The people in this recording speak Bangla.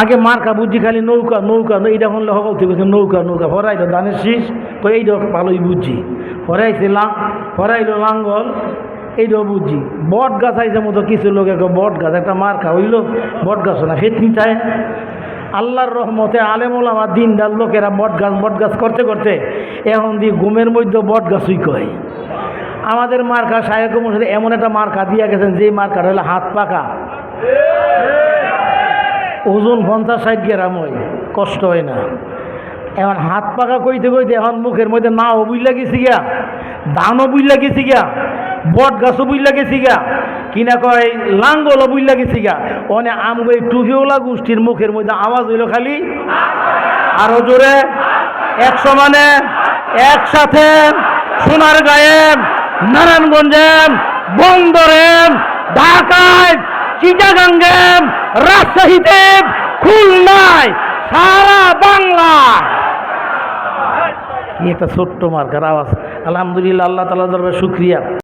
আগে মার্কা বুঝছি খালি নৌকা নৌকা এইটা হলে সকল থেকে নৌকা নৌকা। হরাইলো ধানের শীষ, কই এইটা ভালোই বুঝছি হরাইছে লাং হরাইলো লাঙ্গল এইটাও বুঝছি বট গাছ আইসে মতো কিছু লোক এক বট গাছ, একটা মার্কা হইল বট গাছ না ফেতনি চায়। আল্লাহর রহমতে আলেমুল আমার দিনদার লোকেরা বট গাছ বট গাছ করতে করতে এখন দিয়ে ঘুমের মধ্যে বট গাছই কয়। আমাদের মার্কা সাহেব সাথে এমন একটা মার্কা দিয়ে গেছেন যে মার্কাটা হলো হাত পাকা ওজন পঞ্চাশ ষাট গ্রাম হয়, কষ্ট হয় না। এখন হাত পাকা কইতে কইতে এখন মুখের মধ্যে নাও বুঝলা গেছি গিয়া ধানও বুঝলা গেছি গিয়া, বট গাছও বুঝলা গেছি গিয়া, কিনা কয় লাঙ্গলও বুঝলা গেছি গিয়া। অনে আমগো এই টুফিওলা গোষ্ঠীর মুখের মধ্যে আওয়াজ হইল খালি, আরও জোরে, একশো মানে একসাথে সোনার গায়ে নারায়ণগঞ্জে, বন্দরে চিটাগাঙ্গে রাজশাহীতে খুলনায়, সারা বাংলা। কি একটা ছোট্ট মার্কার আওয়াজ। আলহামদুলিল্লাহ, আল্লাহ তালা দরবার শুক্রিয়া।